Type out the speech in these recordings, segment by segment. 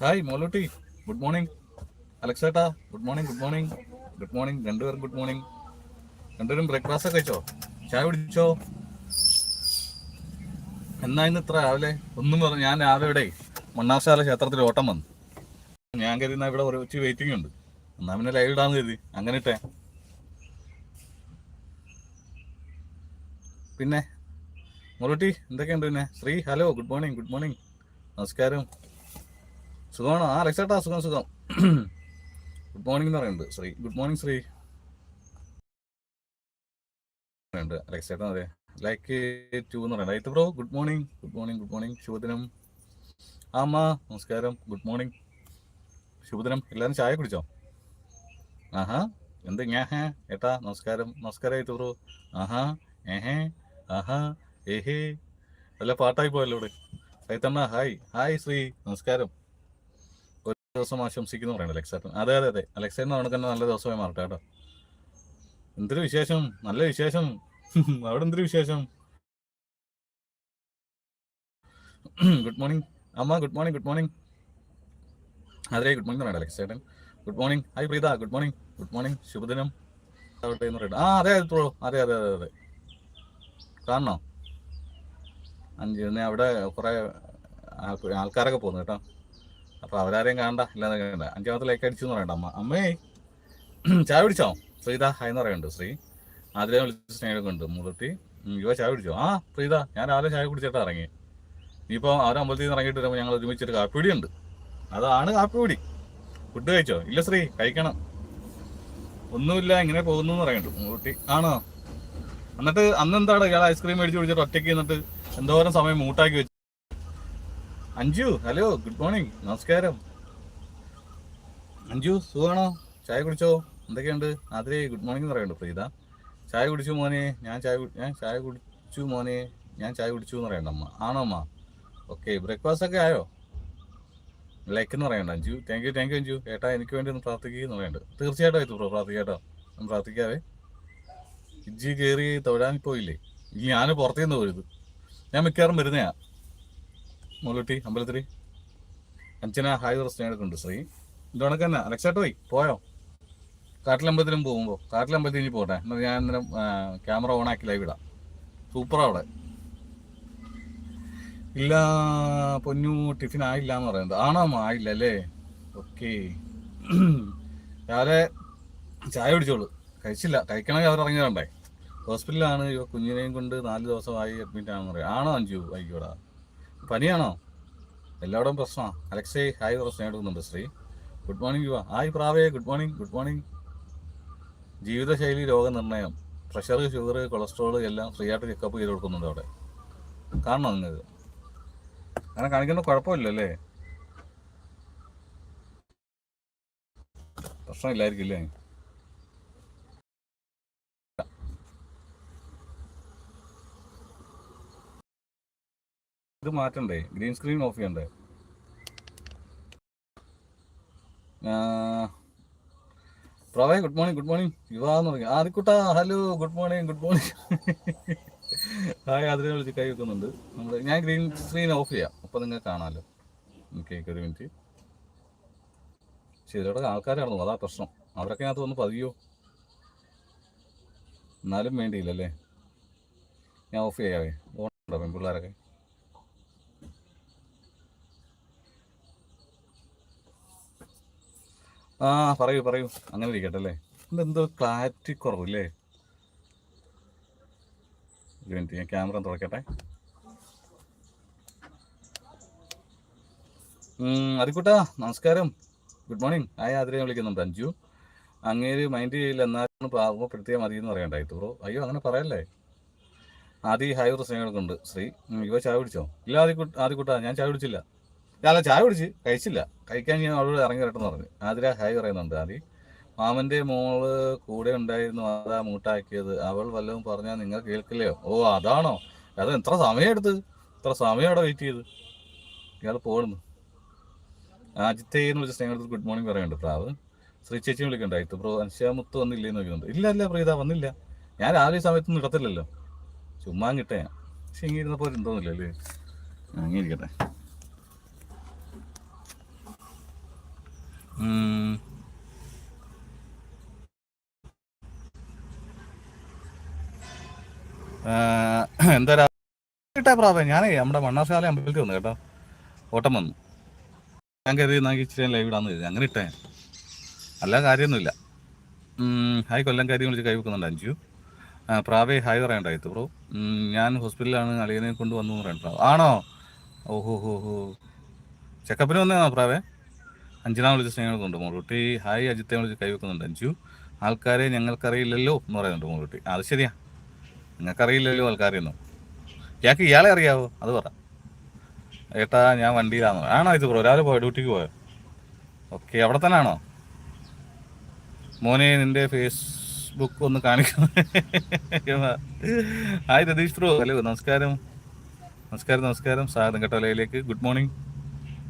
Hi മോളൂട്ടി. Good morning. അലക്സേട്ടാ good morning good morning. Good morning. രണ്ടുപേരും good morning. രണ്ടുപേരും breakfast ഒക്കെ കഴിച്ചോ? ചായ കുടിച്ചോ? എന്നാ ഇന്ന് ഇത്ര രാവിലെ? ഒന്നും പറഞ്ഞു ഞാൻ രാവിലെ ഇവിടെ മണ്ണാർശാല ക്ഷേത്രത്തിൽ ഓട്ടം വന്നു. ഞാൻ കരുതുന്ന ഇവിടെ ഒരു ഉച്ച വെയിറ്റിംഗ് ഉണ്ട്. എന്നാ പിന്നെ ലൈവ് ഇടാന്ന് കരുതി. അങ്ങനെ ഇട്ടേ. പിന്നെ? മുറുട്ടി എന്തൊക്കെയുണ്ട് പിന്നെ? Sree hello good morning good morning നമസ്കാരം. സുഖമാണോ? ആ രക്ഷട്ടാ സുഖം സുഖം. ഗുഡ് മോർണിംഗ് എന്ന് പറയുന്നുണ്ട്. Sree good morning Sree. ഉണ്ട് അലക്സേട്ടൻ അതെ. ലൈക്ക് ടു എന്ന് പറയുന്നത് light bro good morning good morning good morning ശുഭദിനം. ആമ്മ നമസ്കാരം. ഗുഡ് മോർണിംഗ് ശുഭദിനം. എല്ലാവരും ചായ കുടിച്ചോ? ആഹാ എന്ത് ഞാഹേ ഏട്ടാ നമസ്കാരം. നമസ്കാരം ആയിട്ട് ബ്രോ ആഹാ ഏഹേ ആഹാ ഏഹേ അല്ല പാട്ടായി പോയല്ലോ ഇവിടെ. കൈത്തണ്ണ ഹായ് ഹായ് ശ്രീ. നമസ്കാരം. ദിവസം ആശംസിക്കുന്നു പറയണം അലക്സേട്ടൻ. അതെ അതെ അതെ. അലക്സേട്ടൻ കണക്കന്നെ നല്ല ദിവസമായി മാറട്ടെ കേട്ടോ. എന്തൊരു വിശേഷം? നല്ല വിശേഷം. അവിടെ എന്തൊരു വിശേഷം? ഗുഡ് മോർണിംഗ് അമ്മ ഗുഡ് മോർണിംഗ് ഗുഡ് മോർണിംഗ് അതെ ഗുഡ് മോർണിംഗ് പറയണ്ട അലക്സേട്ടൻ. Good morning hi Preetha. Good morning good morning ശുഭദിനം. അവിടെ പറയട്ടെ. ആ അതെ അതെ അതെ അതെ അതെ അതെ. കാണണോ? അഞ്ച് അവിടെ കുറെ ആൾ- ആൾക്കാരൊക്കെ പോകുന്നു കേട്ടോ. അപ്പൊ അവരാരെയും കാണണ്ട ഇല്ലാതെ കണ്ട അഞ്ചാമത്തെ ലൈക്ക് അടിച്ചു എന്ന് പറയണ്ട അമ്മ. അമ്മേ ചായ പിടിച്ചോ പ്രീത എന്ന് പറയുന്നുണ്ട് ശ്രീ. ആദ്യം വിളിച്ച സ്നേഹമൊക്കെ ഉണ്ട് മുളത്തി യുവ ചായ കുടിച്ചോ? ആ പ്രീത ഞാൻ രാവിലെ ചായ കുടിച്ചിട്ട് ഇറങ്ങി. ഇനിയിപ്പോ അവർ അമ്പലത്തിൽ നിന്ന് ഇറങ്ങിയിട്ട് വരുമ്പോൾ ഞങ്ങൾ ഒരുമിച്ചൊരു കാപ്പിപൊടി ഉണ്ട് അതാണ് കാപ്പിപൊടി ഫുഡ് കഴിച്ചോ? ഇല്ല ശ്രീ കഴിക്കണം. ഒന്നുമില്ല ഇങ്ങനെ പോകുന്നു എന്ന് പറയുന്നുണ്ട് മുളത്തി ആണോ? എന്നിട്ട് അന്ന് എന്താണ് ഇയാൾ ഐസ്ക്രീം മേടിച്ച് കുടിച്ചിട്ട് ഒറ്റയ്ക്ക് എന്നിട്ട് എന്തോരം സമയം മൂട്ടാക്കി വെച്ചു അഞ്ജു ഹലോ ഗുഡ് മോർണിംഗ് നമസ്കാരം. അഞ്ജു സുഖമാണോ ചായ കുടിച്ചോ? എന്തൊക്കെയുണ്ട്? ആതിരേ ഗുഡ് മോർണിംഗ് എന്ന് പറയുന്നുണ്ട് പ്രീത. ചായ കുടിച്ചു മോനെ ഞാൻ ചായ ഞാൻ ചായ കുടിച്ചു മോനെ ഞാൻ ചായ കുടിച്ചു എന്ന് പറയണ്ട അമ്മ. ആണോ അമ്മ? ഓക്കെ ബ്രേക്ക്ഫാസ്റ്റ് ഒക്കെ ആയോ? ലൈക്ക് എന്ന് പറയണ്ട Anju. Thank you thank you Anju. ഏട്ടാ എനിക്ക് വേണ്ടി ഒന്ന് പ്രാർത്ഥിക്കുക എന്ന് പറയുന്നുണ്ട്. തീർച്ചയായിട്ടും ആയിട്ട് ബ്രോ പ്രാർത്ഥിക്കാട്ടോ. ഒന്ന് പ്രാർത്ഥിക്കാവേ. ഇജ്ജി കയറി തൊഴാൻ പോയില്ലേ? ഞാൻ പുറത്തുനിന്ന് പോയത് ഞാൻ മിക്കവാറും വരുന്നയാ. മുള്ളൂട്ടി അമ്പലത്തിരി. അഞ്ചന ഹായ് പ്രശ്നങ്ങളൊക്കെ ശ്രീ. ഇതോണക്ക് തന്നെ അലക്സാട്ട് പോയി? കാട്ടിലമ്പലത്തിലും പോകുമ്പോൾ കാട്ടിലമ്പലത്തിൽ ഇനി പോട്ടെ. എന്നാൽ ഞാൻ അന്നേരം ക്യാമറ ഓൺ ആക്കി ലൈവ് ഇടാം. സൂപ്പറാണ് അവിടെ ഇല്ല പൊന്നു ടിഫിൻ ആയില്ല എന്ന് പറയുന്നത്. ആണോ? ആയില്ല അല്ലേ? ഓക്കെ രാവിലെ ചായ പിടിച്ചോളൂ കഴിച്ചില്ല. കഴിക്കണമെങ്കിൽ അവർ ഇറങ്ങിയതുണ്ടേ ഹോസ്പിറ്റലിലാണ് ഇവ കുഞ്ഞിനെയും കൊണ്ട് നാല് ദിവസമായി അഡ്മിറ്റ് ആണെന്ന് പറയാം. ആണോ അഞ്ചു ആയിക്കോടാ. പനിയാണോ? എല്ലായിടവും പ്രശ്നമാണ് അലക്സേ ഹായ് പ്രശ്നം എടുക്കുന്നുണ്ട് Sree. Good morning Yuva hi പ്രാവേ good morning good morning ജീവിതശൈലി രോഗനിർണയം പ്രഷർ ഷുഗർ കൊളസ്ട്രോൾ എല്ലാം ഫ്രീ ആയിട്ട് ചെക്കപ്പ് ചെയ്ത് കൊടുക്കുന്നുണ്ട് അവിടെ. കാണണോ നിങ്ങൾക്ക്? അങ്ങനെ കാണിക്കുന്ന കുഴപ്പമില്ല അല്ലേ പ്രശ്നമില്ലായിരിക്കും അല്ലേ ഇത് മാറ്റണ്ടേ? ഗ്രീൻ സ്ക്രീൻ ഓഫ് ചെയ്യണ്ടേ? പ്രവേ ഗുഡ് മോർണിംഗ് ഗുഡ് മോർണിംഗ്. യുവാന്ന് പറഞ്ഞു ആദിക്കുട്ട hello good morning good morning. Hi അതിനെ വിളിച്ച് കൈ വെക്കുന്നുണ്ട്. നമ്മൾ ഞാൻ ഗ്രീൻ സ്ക്രീൻ ഓഫ് ചെയ്യാം. അപ്പോൾ നിങ്ങൾക്ക് കാണാമല്ലോ ഓക്കെ ഒരു മിനിറ്റ്. ശരി ഇവിടെ ആൾക്കാരായിരുന്നു അതാ പ്രശ്നം. അവരൊക്കെ അതിനകത്ത് വന്ന് പതിയോ? എന്നാലും വേണ്ടിയില്ലല്ലേ? ഞാൻ ഓഫ് ചെയ്യാവേ. ഓണുണ്ടോ പെൺപിള്ളേരൊക്കെ? ആ പറയൂ പറയൂ. അങ്ങനെ ഇരിക്കട്ടെ അല്ലേ? എന്തോ ക്ലാരിറ്റി കുറവില്ലേ മിനിറ്റ് ഞാൻ ക്യാമറ തുറക്കട്ടെ. അതിക്കൂട്ടാ നമസ്കാരം. ഗുഡ് മോർണിംഗ് ആയ ആതിരെ വിളിക്കുന്നുണ്ട്. അഞ്ജു. അങ്ങേര് മൈൻഡ് ചെയ്യില്ല എന്നാലും പാർമ്മപ്പെടുത്തിയാൽ മതി എന്ന് പറയണ്ടായിട്ട് ബ്രോ അയ്യോ അങ്ങനെ പറയല്ലേ? ആദ്യ ഹായ് ഉണ്ട്. ശ്രീ ഇവ ചായ കുടിച്ചോ? ഇല്ല ആദ്യ ആദ്യക്കൂട്ടാ ഞാൻ ചായ കുടിച്ചില്ല. അല്ല ചായ കുടിച്ച്. കഴിച്ചില്ല. കഴിക്കാൻ ഞാൻ അവളോട് ഇറങ്ങി വരട്ടെന്ന് പറഞ്ഞു. ആതിര ഹായ് പറയുന്നുണ്ട്. ആദ്യം മാമന്റെ മോൾ കൂടെ ഉണ്ടായിരുന്നു. അതാ മൂട്ടാക്കിയത്. അവൾ വല്ലതും പറഞ്ഞാൽ നിങ്ങൾ കേൾക്കില്ലയോ? ഓ അതാണോ? അത് എത്ര സമയം എടുത്ത്? എത്ര സമയം അവിടെ വെയിറ്റ് ചെയ്ത്? ഇയാൾ പോകുന്നു അജിത്തേ എന്ന് വിളിച്ച സ്നേഹത്തിൽ ഗുഡ് മോർണിംഗ് പറയുന്നുണ്ട്. പ്രാവ് ശ്രീ ചേച്ചി വിളിക്കണ്ടായിട്ട് ബ്രോ അൻഷ്യാമുത്ത് വന്നില്ലേ എന്ന് നോക്കുന്നുണ്ട് ഇല്ല ഇല്ല പ്രീത വന്നില്ല. ഞാൻ രാവിലെ സമയത്തൊന്നും ഇടത്തില്ലല്ലോ ചുമ്മാ കിട്ടേ പക്ഷെ ഇങ്ങനെ ഇരുന്നപ്പോൾ തോന്നില്ല അല്ലേ? അങ്ങനെ ഇരിക്കട്ടെ ഉം. ആ, എന്താ ഇട്ടാ പ്രാവേ ഞാനേ നമ്മുടെ മണ്ണാർശാല അമ്പലത്തിൽ വന്നു കേട്ടോ. ഓട്ടം വന്നു. ഞാൻ കരുതി നാക്കി ഇച്ചിരി ലൈവ് ഇടാന്ന് കരുതി. അങ്ങനെ ഇട്ടേ. അല്ല കാര്യമൊന്നുമില്ല. ഹായ് ഹായ് കൊല്ലംകാരി വിളിച്ച് കൈ വെക്കുന്നുണ്ട് അഞ്ചു പ്രാവേ ഹായ് പറയണ്ടായിത്തു ബ്രോ ഞാൻ ഹോസ്പിറ്റലിലാണ് അളിയനെ കൊണ്ട് വന്നു ആണോ? ഓഹോ ഹോ ഹോ. ചെക്കപ്പിന് വന്നതാണോ പ്രാവേ? വിളിച്ച് സ്നേഹങ്ങളുണ്ട് മോളുട്ടി ഹായ് അജിത്തെ വിളിച്ച് കൈവെക്കുന്നുണ്ട്. അഞ്ചു. ആൾക്കാരെ ഞങ്ങൾക്കറിയില്ലല്ലോ എന്ന് പറയുന്നുണ്ട് മോളുട്ടി അത് ശരിയാ. നിങ്ങൾക്കറിയില്ലല്ലോ ആൾക്കാരെയൊന്നും. ഇയാൾക്ക് ഇയാളെ അറിയാവോ? അത് പറ. ഏട്ടാ ഞാൻ വണ്ടിയിലാണ് ആണോ ഇത് ബ്രോ? ഒരാൾ പോയോ? ഡ്യൂട്ടിക്ക് പോയോ? ഓക്കെ അവിടെ തന്നെ ആണോ? മോനെ നിന്റെ ഫേസ്ബുക്ക് ഒന്ന് കാണിക്കണം ഹായ് രതീഷ് ബ്രോ. ഹലോ നമസ്കാരം. നമസ്കാരം നമസ്കാരം. സ്വാഗതം കേട്ടോ ലയിലേക്ക്. ഗുഡ് മോർണിംഗ്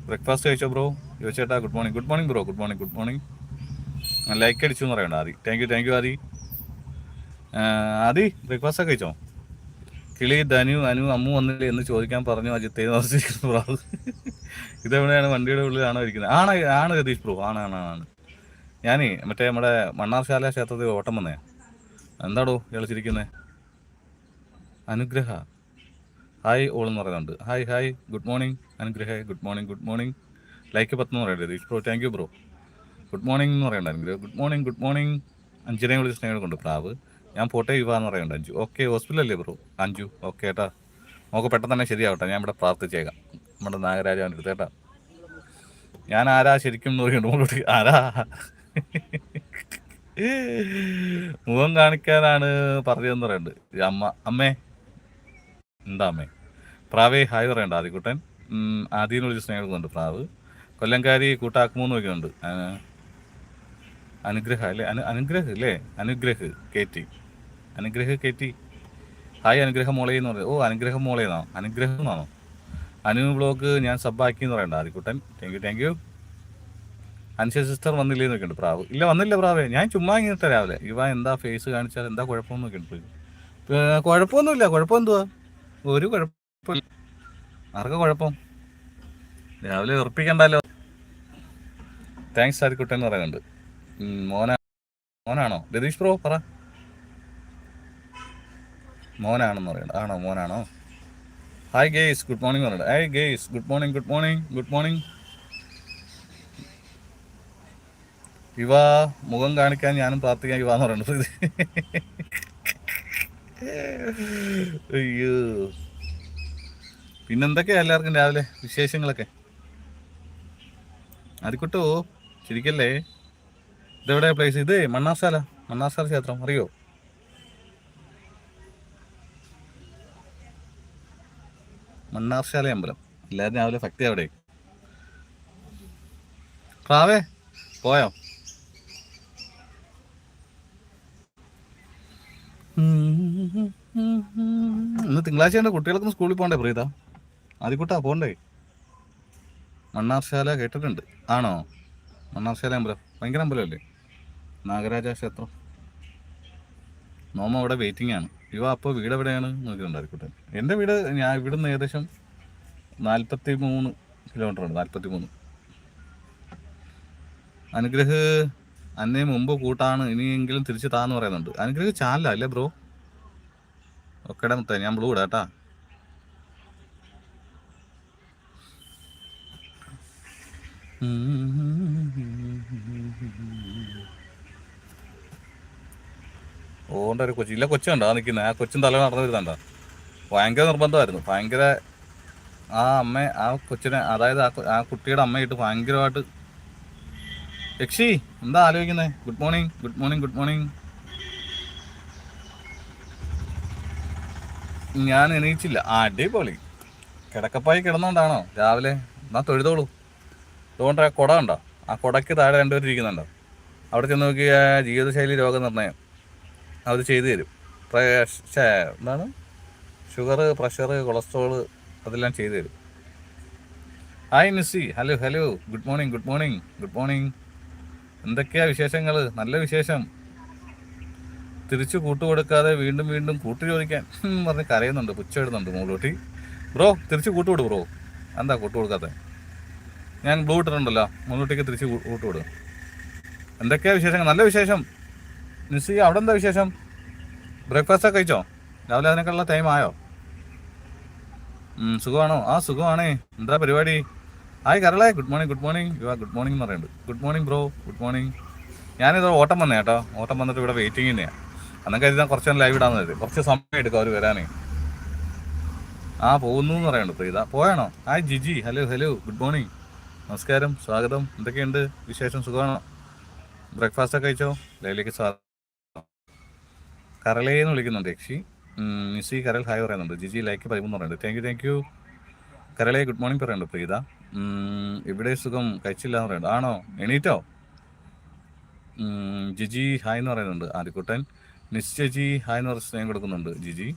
ബ്രേക്ക്ഫാസ്റ്റ് കഴിച്ചോ bro ചോദിച്ചേട്ടാ good morning good morning bro good morning good morning ഞാൻ ലൈക്ക് അടിച്ചു എന്ന് പറയണ്ട Adhi. Thank you thank you Adhi. Adhi breakfast ഒക്കെ കഴിച്ചോ? കിളി ധനു അനു അമ്മു വന്നില്ലേ എന്ന് ചോദിക്കാൻ പറഞ്ഞു അജിത്തെ താമസിക്കുന്നു ബ്രോ ഇതെവിടെയാണ്? വണ്ടിയുടെ ഉള്ളിലാണോ ഇരിക്കുന്നത്? ആണ് ആണ് രതീഷ് ബ്രോ ആണ് ആണ് ആണ്. ഞാനേ മറ്റേ നമ്മുടെ മണ്ണാർശാല ക്ഷേത്രത്തിൽ ഓട്ടം വന്നേ എന്താടോ കളിച്ചിരിക്കുന്നത് അനുഗ്രഹ. ഹായ് ഓൾ എന്ന് പറയുന്നുണ്ട്. Hi hi good morning Anugraha good morning good morning like പത്തെന്ന് പറയേണ്ടത് bro thank you bro good morning എന്ന് പറയണ്ട Anugraha good morning good morning അഞ്ചിനെ വിളിച്ച് സ്നേഹം കൊണ്ട് പ്രാവ്. ഞാൻ പോട്ടെ യുവ എന്ന് പറയണ്ട അഞ്ചു. ഓക്കെ ഹോസ്പിറ്റലല്ലേ ബ്രോ അഞ്ചു. ഓക്കെ ഏട്ടാ. നമുക്ക് പെട്ടെന്ന് തന്നെ ശരിയാവട്ടെ. ഞാൻ ഇവിടെ പ്രാർത്ഥിച്ചേക്കാം. നമ്മുടെ നാഗരാജാവിന്റെ അടുത്ത് ഏട്ടാ. ഞാൻ ആരാ ശരിക്കും എന്ന് പറയുന്നുണ്ട് മോളോട്. ആരാ? മുഖം കാണിക്കാനാണ് പറഞ്ഞതെന്ന് പറയുന്നുണ്ട്. അമ്മ അമ്മേ. അമ്മേ പ്രാവേ ഹായ് പറയണ്ട ആദ്യക്കുട്ടൻ ആദ്യം വിളിച്ച് സ്നേഹിക്കുന്നുണ്ട് പ്രാവ്. കൊല്ലംകാരി കൂട്ടാക്കുമോന്ന് വയ്ക്കുന്നുണ്ട്. ആ, അനുഗ്രഹ അല്ലേ? അനു അനുഗ്രഹ് അല്ലേ? Anugrah K T Anugrah K T hi Anugraha മോളെ എന്ന് പറയുന്നത് ഓ അനുഗ്രഹം മോളെ എന്നാണോ? അനുഗ്രഹം എന്നാണോ? അനു ബ്ലോഗ് ഞാൻ സബ്ബാക്കി എന്ന് പറയണ്ട ആദ്യക്കുട്ടൻ thank you thank you Anusha sister വന്നില്ലേ എന്നൊക്കെയുണ്ട് പ്രാവ്. ഇല്ല വന്നില്ല പ്രാവേ. ഞാൻ ചുമ്മാ ഇങ്ങനെ രാവിലെ. ഇവ എന്താ ഫേസ് കാണിച്ചാൽ എന്താ കുഴപ്പമെന്ന് നോക്കിയിട്ടുണ്ട്. കുഴപ്പമൊന്നുമില്ല. കുഴപ്പം എന്തുവാ ഒരു കുഴപ്പമില്ല. ആർക്കും കുഴപ്പം? രാവിലെ ഉറപ്പിക്കണ്ടല്ലോ. താങ്ക്സ് ആരിക്കുട്ടൻ എന്ന് പറയുന്നുണ്ട്. മോന മോനാണോ? രതീഷ് പ്രോ പറ. മോനാണെന്ന് പറയുന്നത് ആണോ മോനാണോ? ഹായ് ഗേയ്സ് ഗുഡ് മോർണിംഗ് പറയുന്നത് hi guys good morning good morning good morning ഇവ മുഖം കാണിക്കാൻ ഞാനും പ്രാർത്ഥിക്കാൻ ഇവ എന്ന് പറയുന്നത്. അയ്യോ. പിന്നെന്തൊക്കെയാ എല്ലാവർക്കും രാവിലെ വിശേഷങ്ങളൊക്കെ? ആദ്യക്കൊട്ടോ ശരിക്കല്ലേ ഇതെവിടെ പ്ലേസ് ഇത് മണ്ണാർശാല മണ്ണാർശാല ക്ഷേത്രം അറിയോ? മണ്ണാർശാല അമ്പലം. എല്ലാവരും രാവിലെ ഭക്തി അവിടെ. പ്രാവേ പോയോ? ഇന്ന് തിങ്കളാഴ്ച കുട്ടികൾക്കൊന്നും സ്കൂളിൽ പോകണ്ടേ പ്രീത? ആദ്യക്കൂട്ടാ പോണ്ടേ? മണ്ണാർശാല കേട്ടിട്ടുണ്ട്. ആണോ? മണ്ണാർശാല അമ്പലം. ഭയങ്കര അമ്പലമല്ലേ? നാഗരാജ ക്ഷേത്രം. നോമ അവിടെ വെയിറ്റിംഗ് ആണ്. ഇവ അപ്പോൾ വീട് എവിടെയാണ്? നോക്കിയിട്ടുണ്ടായിരിക്കട്ടെ എന്റെ വീട് ഞാൻ ഇവിടുന്ന് ഏകദേശം നാൽപ്പത്തി മൂന്ന് കിലോമീറ്റർ ഉണ്ട് നാൽപ്പത്തി മൂന്ന് അനുഗ്രഹ് അന്നേ മുമ്പ് കൂട്ടാണ് ഇനിയെങ്കിലും തിരിച്ച് താന്ന് പറയുന്നുണ്ട്. അനുഗ്രഹ ചാനല അല്ലേ ബ്രോ ഓക്കേടാ മുത്തേ ഞാൻ ബ്ലൂ ഇടാട്ടാ ഓണ്ട ഒരു കൊച്ചു ഇല്ല കൊച്ചുണ്ടോ നിൽക്കുന്നത് ആ കൊച്ചും തല നടന്നു വരുന്നുണ്ടോ? ഭയങ്കര നിർബന്ധമായിരുന്നു. ഭയങ്കര ആ അമ്മ ആ കൊച്ചിനെ അതായത് ആ കുട്ടിയുടെ അമ്മയിട്ട് ഭയങ്കരമായിട്ട് യക്ഷി എന്താ ആലോചിക്കുന്നത് good morning good morning good morning ഞാൻ എണീച്ചില്ല. അടിപൊളി. കിടക്കപ്പായി കിടന്നോണ്ടാണോ? രാവിലെ. എന്നാ തൊഴുതോളൂ. അതുകൊണ്ട് ആ കുട ഉണ്ടോ ആ കുടയ്ക്ക് താഴെ രണ്ടുപേർ ഇരിക്കുന്നുണ്ടോ? അവിടെ ചെന്ന് നോക്കിയ ജീവിതശൈലി രോഗനിർണയം. അവർ ചെയ്തു തരും. എന്താണ്? ഷുഗർ പ്രഷർ കൊളസ്ട്രോൾ അതെല്ലാം ചെയ്തു തരും. Hi Nissy hello hello good morning good morning good morning എന്തൊക്കെയാ വിശേഷങ്ങൾ നല്ല വിശേഷം. തിരിച്ചു കൂട്ടുകൊടുക്കാതെ വീണ്ടും വീണ്ടും കൂട്ടു ചോദിക്കാൻ. പറഞ്ഞ് കരയുന്നുണ്ട് പുച്ഛ മുകളിലോട്ടി ബ്രോ തിരിച്ചു കൂട്ടുകൊടു ബ്രോ. എന്താ കൂട്ടു കൊടുക്കാത്ത ഞാൻ ബ്ലൂ ഇട്ടിട്ടുണ്ടല്ലോ. മുകളിലോട്ടേക്ക് തിരിച്ച് കൂട്ടുകൊടു. എന്തൊക്കെയാ വിശേഷങ്ങൾ? നല്ല വിശേഷം. നിസ്സി അവിടെ എന്താ വിശേഷം? ബ്രേക്ക്ഫാസ്റ്റ് ഒക്കെ കഴിച്ചോ? രാവിലെ അതിനൊക്കെയുള്ള ടൈം ആയോ? സുഖമാണോ? ആ സുഖമാണേ. എന്താ പരിപാടി? ഹായ് കരളെ good morning good morning you are good morning എന്ന് പറയുന്നുണ്ട്. Good morning bro good morning ഞാനിത് ഓട്ടം വന്നേ കേട്ടോ. ഓട്ടം വന്നിട്ട് ഇവിടെ വെയിറ്റിംഗ് തന്നെയാണ് അന്നൊക്കെ കരുതാൻ കുറച്ച് ലൈവ് ഇടാന്ന് കരുതി. കുറച്ച് സമയം എടുക്കും അവർ വരാനേ. ആ പോകുന്നു എന്ന് പറയുന്നുണ്ട് Preetha പോയാണോ? Hi Jiji. Hello hello good morning നമസ്കാരം. സ്വാഗതം. എന്തൊക്കെയുണ്ട്? വിശേഷം സുഖമാണോ? ബ്രേക്ക്ഫാസ്റ്റ് ഒക്കെ കഴിച്ചോ? ലൈവിലേക്ക് സ്വാഗതം. കരളേന്ന് വിളിക്കുന്നുണ്ട് യക്ഷി. മിസ്സി കരൽ ഹായ് പറയുന്നുണ്ട്. ജിജി ലൈക്ക് പതിമൂന്ന് പറയുന്നുണ്ട്. താങ്ക് യു താങ്ക് യു കരളെ ഗുഡ് മോർണിംഗ് പറയുന്നുണ്ട് പ്രീത ഇവിടെ സുഖം കഴിച്ചില്ല എന്ന് പറയുന്നത് ആണോ? എണീറ്റോ? ജിജി ഹായ് എന്ന് പറയുന്നുണ്ട്. ആദ്യക്കുട്ടൻ നിശ്ചജി ഹായ് എന്ന് പറഞ്ഞ് സ്നേഹം കൊടുക്കുന്നുണ്ട് ജിജി.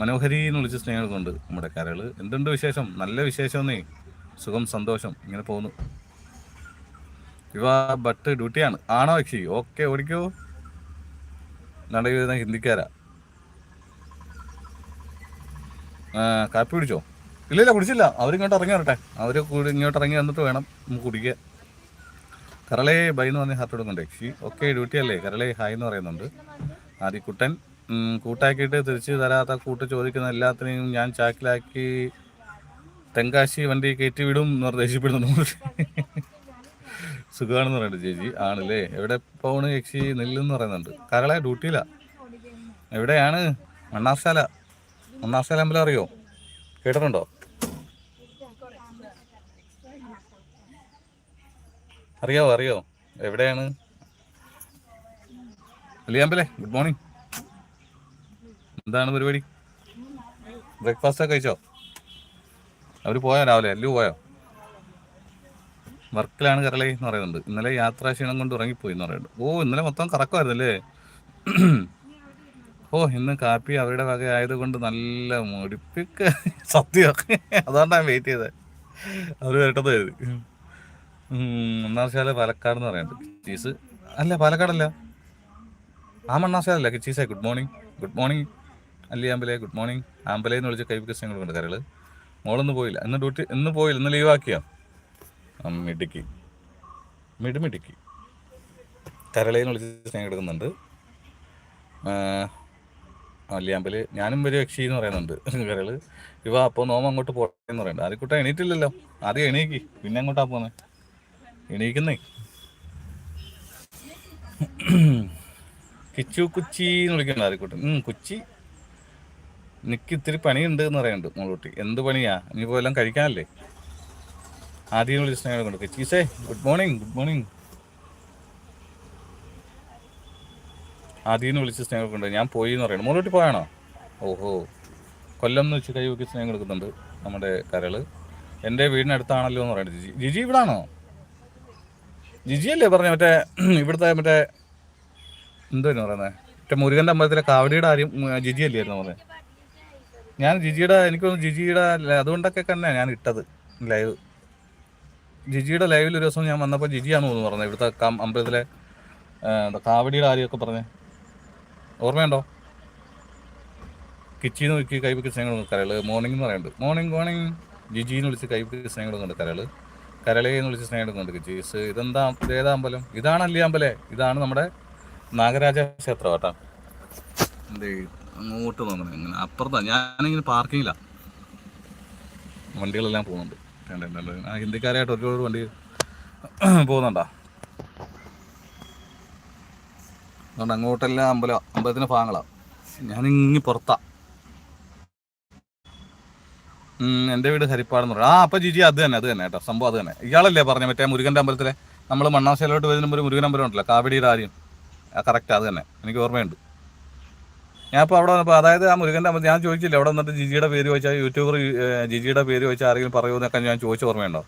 മനോഹരി എന്ന് വിളിച്ച് സ്നേഹം കൊടുക്കുന്നുണ്ട് നമ്മുടെ കരൾ. എന്തുണ്ട് വിശേഷം? നല്ല വിശേഷം എന്നേ സുഖം സന്തോഷം. ഇങ്ങനെ പോകുന്നു. ഇവ ബട്ട് ഡ്യൂട്ടിയാണ്. ആണോ അക്ഷി ഓക്കെ ഓടിക്കോ. നടക്കുന്ന ഹിന്ദിക്കാരാ. കാപ്പി കുടിച്ചോ? ഇല്ല ഇല്ല കുടിച്ചില്ല. അവരിങ്ങോട്ട് ഇറങ്ങി വരട്ടെ. അവർ ഇങ്ങോട്ട് ഇറങ്ങി വന്നിട്ട് വേണം നമുക്ക് കുടിക്കുക കരളെ ബൈ എന്ന് പറഞ്ഞ് ഹാർട്ട് കൊടുക്കുന്നുണ്ട്. യക്ഷി ഓക്കെ ഡ്യൂട്ടി അല്ലേ? കരളെ ഹായ് എന്ന് പറയുന്നുണ്ട്. ആദ്യ കുട്ടൻ കൂട്ടാക്കിയിട്ട് തിരിച്ച് തരാത്ത കൂട്ട് ചോദിക്കുന്ന എല്ലാത്തിനെയും ഞാൻ ചാക്കിലാക്കി തെങ്കാശി വണ്ടി കയറ്റി വിടും എന്ന് പറഞ്ഞ് ദേഷ്യപ്പെടുന്നുണ്ട് സുഖമാണെന്ന് പറയുന്നുണ്ട് ചേച്ചി. ആണല്ലേ? എവിടെ പോണ് യക്ഷി? നെല്ലെന്ന് പറയുന്നുണ്ട്. കരളെ ഡ്യൂട്ടിയിലാ. എവിടെയാണ്? മണ്ണാർശാല. മണ്ണാർശാല അമ്പലം അറിയോ? കേട്ടിട്ടുണ്ടോ? അറിയാവോ അറിയോ എവിടെയാണ്? അലിയാമ്പലേ ഗുഡ് മോർണിംഗ് എന്താണ് പരിപാടി? ബ്രേക്ക്ഫാസ്റ്റ് ഒക്കെ കഴിച്ചോ? അവർ പോയോ രാവിലെ? അല്ലു പോയോ? വർക്കിലാണ് കരളേ എന്ന് പറയുന്നുണ്ട് ഇന്നലെ യാത്രാക്ഷീണം കൊണ്ട് ഉറങ്ങിപ്പോയി എന്ന് പറയുന്നുണ്ട്. ഓ ഇന്നലെ മൊത്തം കറക്കമായിരുന്നല്ലേ? ഓ ഇന്ന് കാപ്പി അവരുടെ വക ആയതുകൊണ്ട് നല്ല മുടിപ്പിക്ക. സത്യം. അതുകൊണ്ടാണ് വെയിറ്റ് ചെയ്തത് അവർ വരട്ടത് മണ്ണാർശാല പാലക്കാട് എന്ന് പറയുന്നത് ചീസ്. അല്ല പാലക്കാടല്ല. ആ മണ്ണാർശാലല്ല ആയി good morning good morning Alli good morning ആമ്പലേ എന്ന് വിളിച്ച് ഉണ്ട് കൊടുക്കുന്നുണ്ട് കരൾ. മോളൊന്നും പോയില്ല. ഇന്ന് ഡ്യൂട്ടി ഇന്ന് പോയില്ല. ഇന്ന് ലീവ് ആക്കിയോ? മിടുക്കി. മിടുമിടുക്കി കരളേന്ന് വിളിച്ച് സ്നേഹം എടുക്കുന്നുണ്ട്. അല്ലിയാമ്പൽ ഞാനും ഒരു യക്ഷി എന്ന് പറയുന്നുണ്ട് കരൾ. ഇവ അപ്പോൾ നോമ അങ്ങോട്ട് പോട്ടെന്ന് പറയുന്നുണ്ട്. ആദ്യക്കൂട്ട എണീറ്റില്ലല്ലോ. ആദ്യം എണീക്കി. പിന്നെ അങ്ങോട്ടാ പോന്നെ? എണീക്കുന്നേ. കിച്ചു കുച്ചി എന്ന് വിളിക്കണ്ട ഉം, കുച്ചി. എനിക്ക് ഇത്തിരി പണിയുണ്ട് എന്ന് പറയുന്നുണ്ട് മോളൂട്ടി. എന്ത് പണിയാ? ഇനിയിപ്പോ എല്ലാം കഴിക്കാനല്ലേ? ആദ്യം വിളിച്ച് കൊണ്ട്. കിച്ചീസേ ഗുഡ് മോർണിംഗ് ഗുഡ് മോർണിംഗ് ആദ്യം വിളിച്ച് സ്നേഹം കൊണ്ട്. ഞാൻ പോയി എന്ന് പറയുന്നു. മോളൂട്ടി പോയാണോ? ഓഹോ. കൊല്ലം എന്ന് വെച്ച് കൈ വെക്കി സ്നേഹം കൊടുക്കുന്നുണ്ട് നമ്മുടെ കരൾ. എന്റെ വീടിനടുത്താണല്ലോ എന്ന് പറയുന്നത് ജിജി ജിജി ഇവിടാണോ? ജിജി അല്ലേ പറഞ്ഞ? മറ്റേ ഇവിടുത്തെ മറ്റേ എന്തായിരുന്നു പറയുന്നത് മറ്റേ മുരുകന്റെ അമ്പലത്തിലെ കാവടിയുടെ ആര്യം ഉം, ജിജി അല്ലായിരുന്നു പറഞ്ഞത് ഞാൻ ജിജിയുടെ എനിക്ക് തോന്നുന്നു ജിജിയുടെ അതുകൊണ്ടൊക്കെ തന്നെ ഞാൻ ഇട്ടത് ലൈവ്. ജിജിയുടെ ലൈവിൽ ഒരു ദിവസം ഞാൻ വന്നപ്പോൾ ജിജിയാണ് തോന്നുന്നു പറഞ്ഞത് ഇവിടുത്തെ അമ്പലത്തിലെ കാവടിയുടെ ആരെയൊക്കെ പറഞ്ഞേ? ഓർമ്മയുണ്ടോ? കിച്ചിന്ന് വിളിച്ച് കൈപ്പിക്കുന്ന സ്നേഹങ്ങൾ കരൾ. മോർണിംഗ് എന്ന് പറയുന്നുണ്ട്. Morning morning. ജിജിന്ന് വിളിച്ച് കൈപ്പിക്കുന്ന സ്നേഹം കൊടുക്കുന്നുണ്ട് കരൾ. കരളേ എന്ന് വിളിച്ച് സ്നേഹിക്കുന്നുണ്ട് ജീസ് ഇതെന്താ ഇത് ഏതാ അമ്പലം ഇതാണല്ലേ അമ്പലേ. ഇതാണ് നമ്മുടെ നാഗരാജ ക്ഷേത്രം കേട്ടോ. എന്തേ അങ്ങോട്ട് നോക്കണം ഇങ്ങനെ അപ്പുറത്താ. ഞാനിങ്ങനെ പാർക്കിങ്ങില്ല വണ്ടികളെല്ലാം പോകുന്നുണ്ട്. ആ ഹിന്ദിക്കാരായിട്ട് ഒരുപാട് വണ്ടി പോകുന്നുണ്ടോ. അതുകൊണ്ട് അങ്ങോട്ടെല്ലാം അമ്പലം അമ്പലത്തിന് ഭാഗങ്ങളാണ് ഞാനിങ്ങി പുറത്താ. ഉം, എന്റെ വീട് ഹരിപ്പാടെന്ന് പറയുന്നത് ആ അപ്പൊ ജിജി അത് തന്നെ അത് തന്നെ കേട്ടോ. സംഭവം അത് തന്നെ. ഇയാളല്ലേ പറഞ്ഞ മറ്റേ മുരുകന്റെ അമ്പലത്തിലെ നമ്മൾ മണ്ണാശയിലോട്ട് വരുന്ന ഒരു മുരുകൻ അമ്പലം ഉണ്ടല്ലോ കാവടിയുടെ ആര്യം കറക്റ്റ് അത് തന്നെ. എനിക്ക് ഓർമ്മയുണ്ട്. ഞാൻ ഇപ്പോൾ അവിടെ വന്നപ്പോൾ അതായത് ആ മുരുകന്റെ അമ്പലം ഞാൻ ചോദിച്ചില്ല അവിടെ വന്നിട്ട് ജിജിയുടെ പേര് ചോദിച്ചാൽ യൂട്യൂബർ ജിജിയുടെ പേര് ചോദിച്ചാൽ ആരെങ്കിലും പറയുമെന്നൊക്കെ ഞാൻ ചോദിച്ച ഓർമ്മയുണ്ടോ?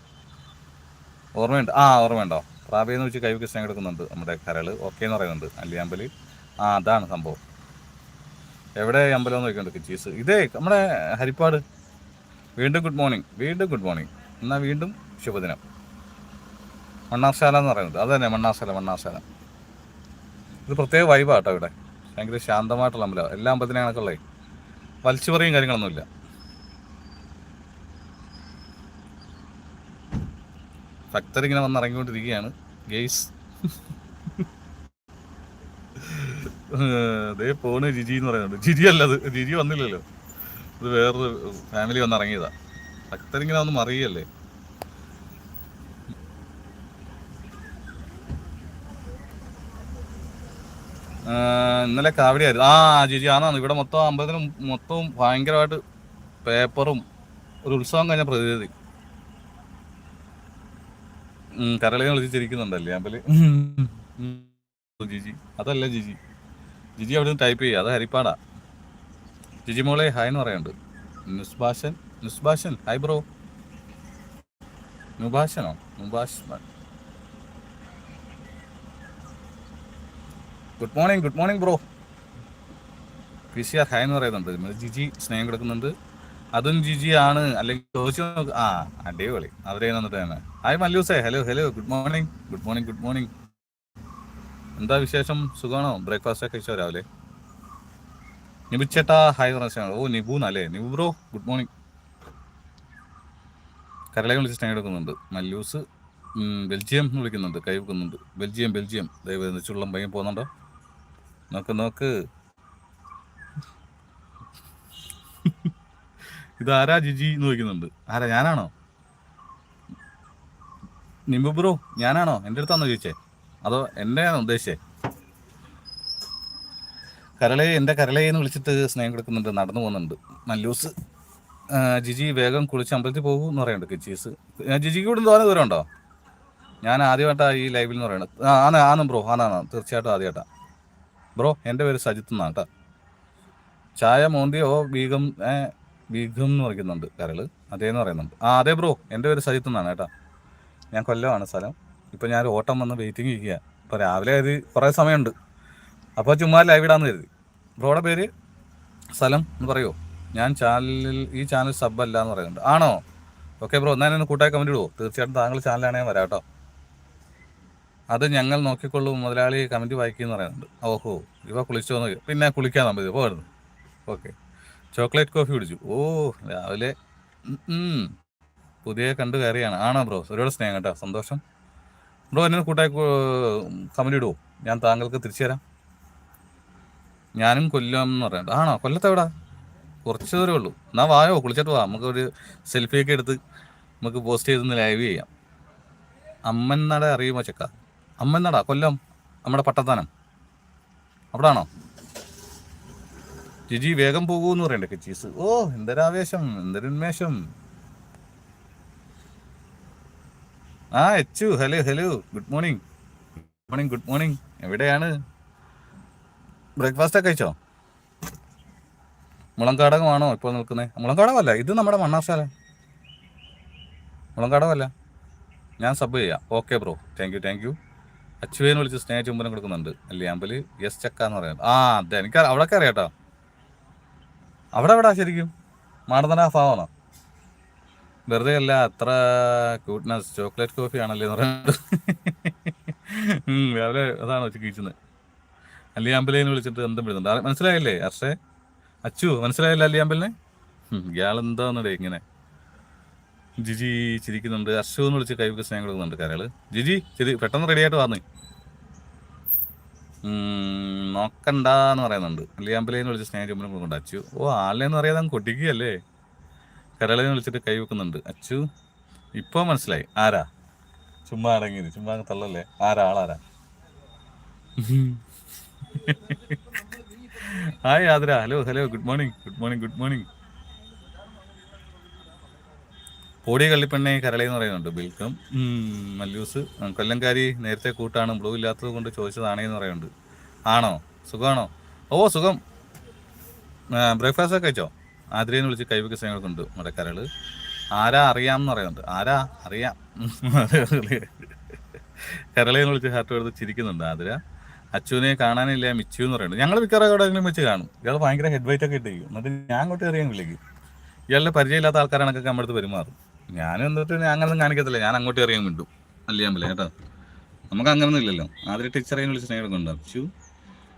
ഓർമ്മയുണ്ട്. ആ ഓർമ്മയുണ്ടോ? പ്രാബിയെന്ന് വെച്ച് കൈവ് സ്നേഹം എടുക്കുന്നുണ്ട് നമ്മുടെ കരൾ. ഓക്കെ എന്ന് പറയുന്നുണ്ട് അല്ലിയാമ്പൽ. ആ അതാണ് സംഭവം. എവിടെ അമ്പലം എന്ന് ചോദിക്കുന്നുണ്ട് കിച്ചീസ് ഇതേ നമ്മുടെ ഹരിപ്പാട്. വീണ്ടും ഗുഡ് മോർണിംഗ് വീണ്ടും ഗുഡ് മോർണിംഗ്. എന്നാൽ വീണ്ടും ശുഭദിനം. മണ്ണാർശാല എന്ന് പറയുന്നത് അത് തന്നെ മണ്ണാർശാല മണ്ണാർശാല. ഇത് പ്രത്യേക വൈബാട്ടോ ഇവിടെ. ഭയങ്കര ശാന്തമായിട്ടുള്ള അമ്പലം. എല്ലാ അമ്പലത്തിനും കണക്കുള്ളേ വലിച്ചുപറിയും കാര്യങ്ങളൊന്നുമില്ല ഭക്തരിങ്ങനെ വന്ന് ഇറങ്ങിക്കൊണ്ടിരിക്കുകയാണ്. ഗെയ്സ്. അതേ പോണ് ജിജി എന്ന് പറയുന്നുണ്ട്. ജിജി അല്ലത് ജിജി വന്നില്ലല്ലോ. ഇത് വേറൊരു ഫാമിലി വന്ന് ഇറങ്ങിയതാ. ഭക്തരിങ്ങനെ ഒന്നും അറിയല്ലേ ഇന്നലെ കാവടിയായിരുന്നു ആ ജിജി ആണാണ് ഇവിടെ മൊത്തം അമ്പലത്തിന് മൊത്തവും ഭയങ്കരമായിട്ട് പേപ്പറും ഒരു ഉത്സവം കഴിഞ്ഞ പ്രതിനിധി ഉം, കരളിനെ വിളിച്ച് ചിരിക്കുന്നുണ്ടല്ലേ അമ്പൽ ജിജി. അതല്ല ജിജി. ജിജി അവിടെ നിന്ന് ടൈപ്പ് ചെയ്യുക അത് ഹരിപ്പാടാ. ജിജി മോളെ ഹായ് എന്ന് പറയുന്നുണ്ട് നുസ്ബാഷൻ നുസ്ബാഷൻ ഹായ് ബ്രോ നുഭാഷനോ നുഭാഷ് good morning good morning bro P C R hi എന്ന് പറയുന്നുണ്ട്. ജിജി സ്നേഹം കൊടുക്കുന്നുണ്ട്. അതും ജിജി ആണ്. അല്ലെങ്കിൽ ചോദിച്ചു ആ അടിപൊളി. അവരെ വന്നിട്ട് തന്നെ. Hi മല്ലൂസേ. Hello hello good morning good morning good morning എന്താ വിശേഷം? സുഖമാണോ? ബ്രേക്ക്ഫാസ്റ്റ് ഒക്കെ കഴിച്ചോ രാവിലെ? നിബു ചേട്ടാ ഹായ് പറഞ്ഞ ഓ നിബു എന്നല്ലേ നിബു ബ്രോ ഗുഡ് മോർണിംഗ് കരളെ വിളിച്ച് സ്നേഹം എടുക്കുന്നുണ്ട്. മല്ലൂസ് ബെൽജിയം എന്ന് വിളിക്കുന്നുണ്ട്. കൈ വെക്കുന്നുണ്ട്. Belgium Belgium. ദയവ് ചുള്ളം പയ്യൻ പോകുന്നുണ്ടോ? നോക്ക് നോക്ക്. ഇത് ആരാ ജിജി എന്ന് ചോദിക്കുന്നുണ്ട് ആരാ ഞാനാണോ? നിമ്പു ബ്രോ ഞാനാണോ? എന്റെ അടുത്താണോ ചോദിച്ചേ? അതോ എന്നെയാണോ ഉദ്ദേശിച്ചേ? കരളെ എന്റെ കരളയെന്ന് വിളിച്ചിട്ട് സ്നേഹം കൊടുക്കുന്നുണ്ട്. നടന്നു പോകുന്നുണ്ട്. മല്ലൂസ് ജിജി വേഗം കുളിച്ച് അമ്പലത്തിൽ പോകും എന്ന് പറയുന്നുണ്ട് കിച്ചീസ് ജിജിക്ക് ഇവിടെ തോന്നുന്ന ദൂരം ഉണ്ടോ ഞാൻ ആദ്യമായിട്ടാണ് ഈ ലൈവിൽ എന്ന് പറയുന്നത്. ആ ആണ് ആണ് ബ്രോ ആണാണ് തീർച്ചയായിട്ടും ആദ്യമായിട്ടാണ് ബ്രോ എന്റെ പേര് സജിത്ത് എന്നാണ് കേട്ടോ. ചായ മോന്തിയോ ബീഗം ബീഗം എന്ന് പറയുന്നുണ്ട് കരൾ. അതേന്ന് പറയുന്നുണ്ട്. ആ അതെ ബ്രോ എന്റെ പേര് സജിത്ത് എന്നാണ് കേട്ടോ. ഞാൻ കൊല്ലമാണ് സ്ഥലം. ഇപ്പം ഞാൻ ഓട്ടം വന്ന് വെയിറ്റിംഗ് ഇരിക്കുക ഇപ്പോൾ രാവിലെ ഒരു കുറേ സമയമുണ്ട്. അപ്പോൾ ചുമ്മാ ലൈവ് ഇടാന്ന് കരുതി. ബ്രോയുടെ പേര് സ്ഥലം എന്ന് പറയുമോ ഞാൻ ചാനലിൽ ഈ ചാനൽ സബ് അല്ല എന്ന് പറയുന്നുണ്ട്. ആണോ? ഓക്കെ ബ്രോ എന്നാൽ എന്നെ കൂട്ടായി കമന്റ് ഇടുവോ? തീർച്ചയായിട്ടും താങ്കൾ ചാനലാണെങ്കിൽ വരാം കേട്ടോ. അത് ഞങ്ങൾ നോക്കിക്കൊള്ളും മുതലാളി കമന്റ് വായിക്കുമെന്ന് പറയുന്നുണ്ട്. ഓഹോ ഇവ കുളിച്ചോ വന്നു പിന്നെ കുളിക്കാൻ നമ്മൾ പോകരുത്. ഓക്കെ ചോക്ലേറ്റ് കോഫി കുടിച്ചു. ഓ രാവിലെ. പുതിയ കണ്ട് കയറിയാണ്. ആണോ ബ്രോ ഒരുപാട് സ്നേഹം കേട്ടോ. സന്തോഷം. ബ്രോ എന്നെ കൂട്ടായി കമന്റ് ഇടുവോ? ഞാൻ താങ്കൾക്ക് തിരിച്ചു തരാം. ഞാനും കൊല്ലം എന്ന് പറയുന്നത്. ആണോ? കൊല്ലത്ത് എവിടാ? കുറച്ച് ദൂരമേ ഉള്ളൂ. എന്നാ വായോ കുളിച്ചിട്ട് വാ. നമുക്കൊരു സെൽഫിയൊക്കെ എടുത്ത് നമുക്ക് പോസ്റ്റ് ചെയ്തൊന്ന് ലൈവ് ചെയ്യാം. അമ്മൻ നട അറിയുമോ ചെക്ക? അമ്മൻ നട കൊല്ലം. നമ്മുടെ പട്ടത്താനം. അവിടാണോ? ജിജി വേഗം പോകൂന്ന് പറയണ്ടേ കിച്ചീസ്? ഓ എന്തൊരാവേശം എന്തൊരുന്മേഷം. ആ Echu hello hello good morning good morning good morning എവിടെയാണ്? ബ്രേക്ക്ഫാസ്റ്റ് ഒക്കെ കഴിച്ചോ? മുളങ്കാടകമാണോ ഇപ്പോൾ നിൽക്കുന്നത് മുളങ്കാടകമല്ല ഇത് നമ്മുടെ മണ്ണാർശാല. മുളങ്കാടകമല്ല. ഞാൻ സബ് ചെയ്യാം. Okay bro thank you thank you അച്ചുവേന്ന് വിളിച്ച് സ്നേഹ ചുംബനം കൊടുക്കുന്നുണ്ട്. അല്ലേ അമ്പൽ? യെസ് ചക്ക എന്ന് പറയുന്നത്. ആ അതെ. എനിക്ക് അവിടെയൊക്കെ അറിയാം കേട്ടോ അവിടെ എവിടാ ശരിക്കും? മാടത്തന ഭാവമാണോ വെറുതെ അല്ല അത്ര ക്യൂട്ട്നെസ് ചോക്ലേറ്റ് കോഫി ആണല്ലേ എന്ന് പറയുന്നത്. അതാണ് വെച്ച് അല്ലിയാമ്പലേന്ന് വിളിച്ചിട്ട് എന്തും വിടുന്നുണ്ട്. മനസ്സിലായില്ലേ ഹർഷേ അച്ചു മനസ്സിലായില്ല അല്ലിയാമ്പലിനെ ഇയാളെന്താന്നടേ ഇങ്ങനെ? ജിജി ചിരിക്കുന്നുണ്ട്. അർഷു എന്ന് വിളിച്ച് കൈവക്ക് സ്നേഹം കൊടുക്കുന്നുണ്ട് കാര്യങ്ങൾ ജിജി ചിരി പെട്ടെന്ന് റെഡി ആയിട്ട് വന്നേ. നോക്കണ്ടെന്ന് പറയുന്നുണ്ട്. അല്ലിയാമ്പലേന്ന് വിളിച്ച് സ്നേഹം ചുമലും കൊടുക്കുന്നുണ്ട് അച്ചു. ഓ ആലേന്ന് പറയാതെ അങ്ങ് കൊട്ടിക്കുകയല്ലേ? കരളെന്ന് വിളിച്ചിട്ട് കൈ വെക്കുന്നുണ്ട്. അച്ചു ഇപ്പോൾ മനസ്സിലായി. ആരാ? ചുമ്മാ അടങ്ങി ചുമ്മാ തള്ളല്ലേ? ആരാ ആളാരാ? Hi Athira hello hello good morning good morning good morning പോടിയ കള്ളിപ്പെണ്ണെ കരളി എന്ന് പറയുന്നുണ്ട്. വെൽക്കം മല്ലൂസ്. കൊല്ലംകാരി നേരത്തെ കൂട്ടാണ്. ബ്ലൂ ഇല്ലാത്തത് കൊണ്ട് ചോദിച്ചതാണേ എന്ന് പറയുന്നുണ്ട്. ആണോ? സുഖമാണോ? ഓ സുഖം. ബ്രേക്ക്ഫാസ്റ്റ് ഒക്കെ കഴിച്ചോ? ആതിരയെന്ന് വിളിച്ച് കൈവയ്ക്ക് സ്നേഹങ്ങൾക്കുണ്ട്. കരൾ ആരാ അറിയാം എന്ന് പറയുന്നുണ്ട്. ആരാ? അറിയാം. കരളയെന്ന് വിളിച്ച് ഹാർട്ട് എടുത്ത് ചിരിക്കുന്നുണ്ട് ആതിര. അച്ചുവിനെ കാണാനില്ല മിച്ചു എന്ന് പറയുന്നത് ഞങ്ങൾ മിക്കവാറും എവിടെയെങ്കിലും വെച്ച് കാണും. ഇയാൾ ഭയങ്കര ഹെഡ് വൈറ്റ് ഒക്കെ ഇട്ടിരിക്കും എന്നിട്ട് ഞാൻ അങ്ങോട്ട് അറിയാൻ വിളിക്കും. ഇയാളുടെ പരിചയമില്ലാത്ത ആൾക്കാരാണൊക്കെ നമ്മുടെ അടുത്ത് പെരുമാറും. ഞാൻ എന്നിട്ട് ഞാൻ അങ്ങനൊന്നും കാണിക്കത്തില്ല. ഞാൻ അങ്ങോട്ട് അറിയാൻ വിട്ടു അല്ലയാൻ പറ്റില്ല കേട്ടോ? നമുക്ക് അങ്ങനൊന്നും ഇല്ലല്ലോ. ആദ്യ ടീച്ചറെ വിളിച്ച് സ്നേഹം കൊണ്ട് അച്ചു?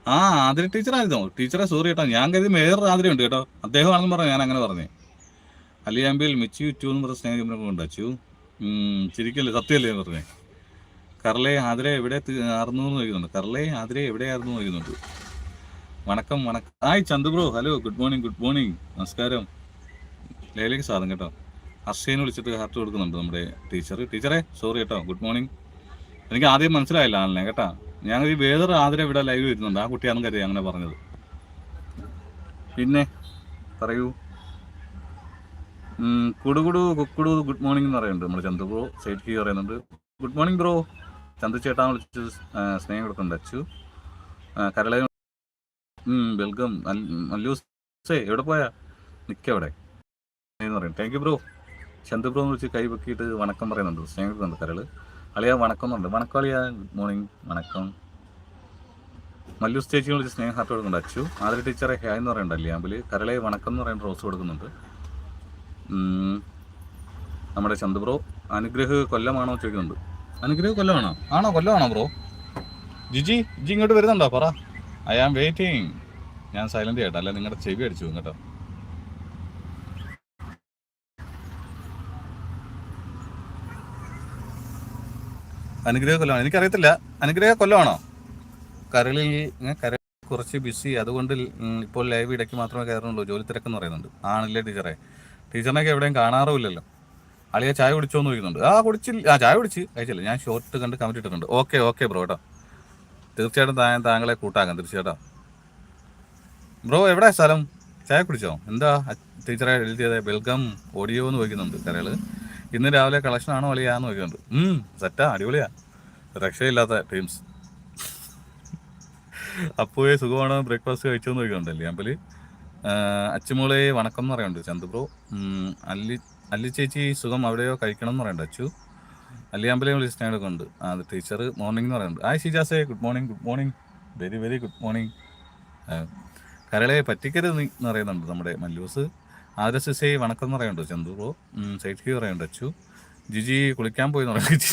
ആ ആദ്യ ടീച്ചറായിരുന്നോ ടീച്ചറെ സോറി കേട്ടോ. ഞാൻ കരുതി മേയർ ആദ്യം ഉണ്ട് കേട്ടോ. അദ്ദേഹമാണെന്ന് പറഞ്ഞു ഞാൻ അങ്ങനെ പറഞ്ഞേ. അലിയാമ്പിൽ മിച്ചു ടു എന്ന് പറഞ്ഞ സ്നേഹം കൊണ്ട് അച്ചു? ചിരിക്കല്ലേ? സത്യമല്ലേ പറഞ്ഞേ. കർലെ ആതിരെ എവിടെ ആർന്നു ചോദിക്കുന്നുണ്ട്. കർലെ ആതിരെ എവിടെയായിരുന്നു ചോദിക്കുന്നുണ്ട്. വണക്കം വണക്കം. ആയി Chand bro. Hello good morning good morning നമസ്കാരം. ലേലേക്ക് സാധനം കേട്ടോ. ഹർഷേനെ വിളിച്ചിട്ട് ഹാർട്ട് കൊടുക്കുന്നുണ്ട് നമ്മുടെ ടീച്ചർ ടീച്ചറെ സോറി കേട്ടോ. ഗുഡ് മോർണിംഗ് എനിക്ക് ആദ്യം മനസ്സിലായില്ല ആളിനെ കേട്ടാ. ഞാൻ ഈ വേദർ ആതിരെ ഇവിടെ ലൈവ് വരുന്നുണ്ട്. ആ കുട്ടിയാണെന്ന് കരുതി അങ്ങനെ പറഞ്ഞത്. പിന്നെ പറയൂ. കുടുകുടു കുക്കുടു ഗുഡ് മോർണിംഗ് എന്ന് പറയുന്നുണ്ട് നമ്മുടെ ചന്ദ്രബ്രോ ബ്രോ. സൈഡ് കീ പറയുന്നുണ്ട്. ഗുഡ് മോർണിംഗ് ബ്രോ ചന്തു വിളിച്ചു സ്നേഹം കൊടുക്കുന്നുണ്ട് അച്ചു കരള വെൽക്കം മല്ലൂസേ എവിടെ പോയാ? നിക്കവിടെ എന്ന് പറയും. Thank you bro Chandu bro എന്ന് വിളിച്ച് കൈ പൊക്കിയിട്ട് വണക്കം പറയുന്നുണ്ട്. സ്നേഹം കൊടുക്കുന്നുണ്ട് കരൾ. അളിയാ വണക്കം എന്നുണ്ട് വണക്കം അളിയാ ഗുഡ് മോർണിംഗ് വണക്കം. മല്ലൂസ് സ്റ്റേജിൽ വിളിച്ച് സ്നേഹം ഹാർട്ട് കൊടുക്കുന്നുണ്ട് അച്ചു ആദ്യ ടീച്ചറെ ഹായ് എന്ന് പറയുന്നുണ്ട് അല്ലിയാമ്പിൽ കരളെ വണക്കം എന്ന് പറയുന്ന റോസ് കൊടുക്കുന്നുണ്ട്. നമ്മുടെ അനുഗ്രഹ അനുഗ്രഹ് കൊല്ലമാണോ ചോദിക്കുന്നുണ്ട്. അനുഗ്രഹ് കൊല്ലമാണോ? ആണോ കൊല്ലമാണോ ബ്രോ ജിജി ജിജി ഇങ്ങോട്ട് വരുന്നുണ്ടോ? പറ. ഐ ആം വെയിറ്റിംഗ് ഞാൻ സൈലന്റ് ചെയ്യട്ടെ അല്ല നിങ്ങളുടെ ചെവി അടിച്ചു പോകും കേട്ടോ. അനുഗ്രഹ കൊല്ലമാണോ? എനിക്കറിയത്തില്ല. അനുഗ്രഹ കൊല്ലമാണോ? കരളിൽ കര കുറച്ച് ബിസി അതുകൊണ്ട് ഇപ്പോൾ ലൈവ് ഇടയ്ക്ക് മാത്രമേ കയറുന്നുള്ളൂ. ജോലി തിരക്കെന്ന് പറയുന്നുണ്ട്. ആണല്ലേ ടീച്ചറെ ടീച്ചറിനൊക്കെ എവിടെയും കാണാറുമില്ലല്ലോ. അളിയ ചായ കുടിച്ചോന്ന് ചോദിക്കുന്നുണ്ട്. ആ കുടിച്ചില്ല. ആ ചായ കുടിച്ച്. കഴിച്ചില്ല. ഞാൻ ഷോർട്ട് കണ്ട് കമന്റ് ഇട്ടിട്ടുണ്ട്. ഓക്കെ ഓക്കെ ബ്രോ കേട്ടോ തീർച്ചയായിട്ടും താൻ താങ്കളെ കൂട്ടാക്കാം തീർച്ചയായിട്ടും. ബ്രോ എവിടെ സ്ഥലം? ചായ കുടിച്ചോ? എന്താ? ടീച്ചറെ എഴുതിയത് വെൽക്കം ഓഡിയോ എന്ന് ചോദിക്കുന്നുണ്ട് കരകൾ ഇന്ന് രാവിലെ കളക്ഷൻ ആണോ അളിയാന്ന് ചോദിക്കുന്നുണ്ട്. സെറ്റാ അടിപൊളിയാ. രക്ഷയില്ലാത്ത ടീംസ് അപ്പോയെ സുഖമാണ്? ബ്രേക്ക്ഫാസ്റ്റ് കഴിച്ചോന്ന് എന്ന് ചോദിക്കുന്നുണ്ടല്ലേ അമ്പൽ അച്ചുമോളെ വണക്കം എന്ന് പറയുന്നുണ്ട് ചന്തു ബ്രോ അല്ലി അല്ലി ചേച്ചി സുഖം അവിടെയോ കഴിക്കണം എന്ന് പറയണ്ട അച്ചു. അല്ലിയാമ്പലയും വിളിച്ച് കൊണ്ട്. ആ ടീച്ചർ മോർണിംഗ് എന്ന് പറയുന്നുണ്ട്. ആ ഷിജാസേ good morning good morning very very good morning കരളെ പറ്റിക്കരുത് എന്ന് പറയുന്നുണ്ട് നമ്മുടെ മല്ലൂസ്. ആദർശിസേ വണക്കം എന്ന് പറയുന്നുണ്ട് ചന്തു ബ്രോ. സൈറ്റ് ക്യൂ പറയുന്നുണ്ട് അച്ചു. ജിജി കുളിക്കാൻ പോയി എന്ന് പറയുന്നത്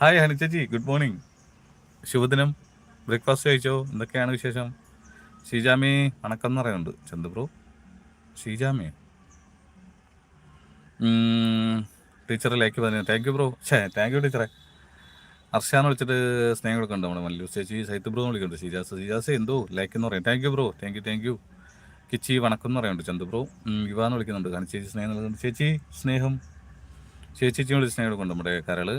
ഹായ് ഹണി ചേച്ചി. ഗുഡ് മോർണിംഗ് ശുഭദിനം. ബ്രേക്ക്ഫാസ്റ്റ് കഴിച്ചോ? എന്തൊക്കെയാണ് വിശേഷം? ഷീജാമി വണക്കം എന്ന് പറയുന്നുണ്ട് ചന്തു ബ്രോ. ഷീജാമി. ടീച്ചറിലേക്ക് പറഞ്ഞു താങ്ക് യു ബ്രോ ഛേ താങ്ക് യു ടീച്ചറെ അർഷാന്ന് വിളിച്ചിട്ട് സ്നേഹം കൊടുക്കുന്നുണ്ട് നമ്മുടെ മല്ലു ചേച്ചി സൈത്ത് ബ്രോ എന്ന് വിളിക്കുന്നുണ്ട് ഷീജാസ് ഷീജാസ് എന്തോ ലൈക്ക് എന്ന് പറയും. Thank you bro thank you thank you Kichi വണക്കം എന്ന് പറയുന്നുണ്ട് ചന്തു ബ്രോ യുവാന്ന് വിളിക്കുന്നുണ്ട്. കാരണം ചേച്ചി സ്നേഹം നൽകുന്നുണ്ട്. ചേച്ചി സ്നേഹം. ചേച്ചി വിളിച്ച് സ്നേഹം കൊടുക്കുന്നുണ്ട് നമ്മുടെ കരൾ.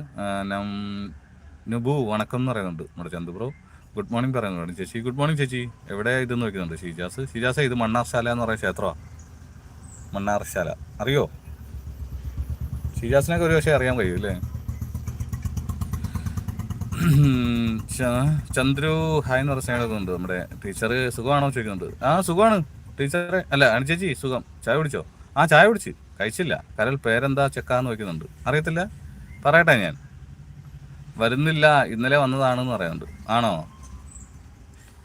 നുബു വണക്കം എന്ന് പറയുന്നുണ്ട് നമ്മുടെ ചന്തു ബ്രോ ഗുഡ് മോർണിംഗ് പറയുന്നുണ്ട് ചേച്ചി. ഗുഡ് മോർണിംഗ് ചേച്ചി. എവിടെ ഇതെന്ന് വയ്ക്കുന്നുണ്ട് ഷീജാസ്. ഷീജാസ് ഇത് മണ്ണാർശാല എന്ന് പറയുന്ന ക്ഷേത്രമാണ് മണ്ണാർശാല. അറിയോ? ഷിജാസിനൊക്കെ ഒരു പക്ഷേ അറിയാൻ കഴിയും അല്ലേ? ചന്ദ്രു ഹായ് എന്ന് പറഞ്ഞ നമ്മുടെ. ടീച്ചർ സുഖമാണോ ചോദിക്കുന്നുണ്ട്. ആ സുഖമാണ്. ടീച്ചറെ അല്ല അണി ചേച്ചി സുഖം. ചായ കുടിച്ചോ? ആ ചായ കുടിച്ച്. കഴിച്ചില്ല. കരൽ പേരെന്താ ചെക്കാന്ന് ചോദിക്കുന്നുണ്ട്. അറിയത്തില്ല? പറയട്ടെ ഞാൻ. വരുന്നില്ല. ഇന്നലെ വന്നതാണെന്ന് പറയുന്നുണ്ട്. ആണോ?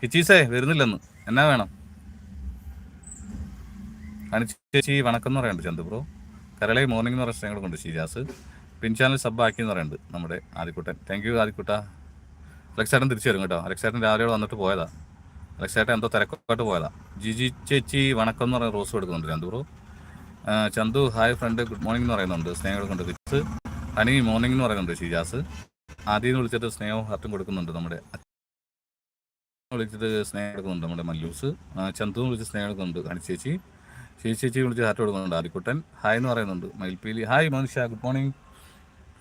ഹിച്ചീസേ വരുന്നില്ലെന്ന്. എന്നാ വേണം? അണി ചേച്ചി വണക്കം എന്ന് പറയുന്നുണ്ട് ചന്തു ബ്രോ. കരളെ മോർണിംഗ് എന്ന് പറയുന്ന കൊണ്ട് ഷീജാസ്. പിൻ ചാനൽ സബ് ആക്കി എന്ന് പറയുന്നുണ്ട് നമ്മുടെ ആദിക്കുട്ടൻ. Thank you ആദിക്കുട്ട. അലക്സേട്ടൻ തിരിച്ചു വരും കേട്ടോ. അലക്സേട്ടൻ രാവിലെ വന്നിട്ട് പോയതാ. അലക്സേട്ടൻ എന്തോ തിരക്കോട്ട് പോയതാ. ജിജി ചേച്ചി വണക്കം എന്ന് പറയുന്ന റോസ് കൊടുക്കുന്നുണ്ട് Chand bro. Chandu hi friend good morning എന്ന് പറയുന്നുണ്ട്. സ്നേഹം കൊടുക്കുന്നുണ്ട് വിത്ത് ഹണി മോർണിംഗ് എന്ന് പറയുന്നുണ്ട് ഷിജാസ്. ആദ്യം എന്ന് വിളിച്ചിട്ട് സ്നേഹവും ഹാർട്ടും കൊടുക്കുന്നുണ്ട് നമ്മുടെ വിളിച്ചിട്ട് സ്നേഹം കൊടുക്കുന്നുണ്ട് നമ്മുടെ മല്ലൂസ്. ചന്തു വിളിച്ച് സ്നേഹം കൊടുക്കുന്നുണ്ട് ഹണി ചേച്ചി. ചേച്ചി ചേച്ചി വിളിച്ച് ഹാർട്ട് കൊടുക്കുന്നുണ്ട് ആദിക്കുട്ടൻ. ഹായ് എന്ന് പറയുന്നുണ്ട്. മയിൽപ്പീലി. ഹായ് മനുഷ്യ good morning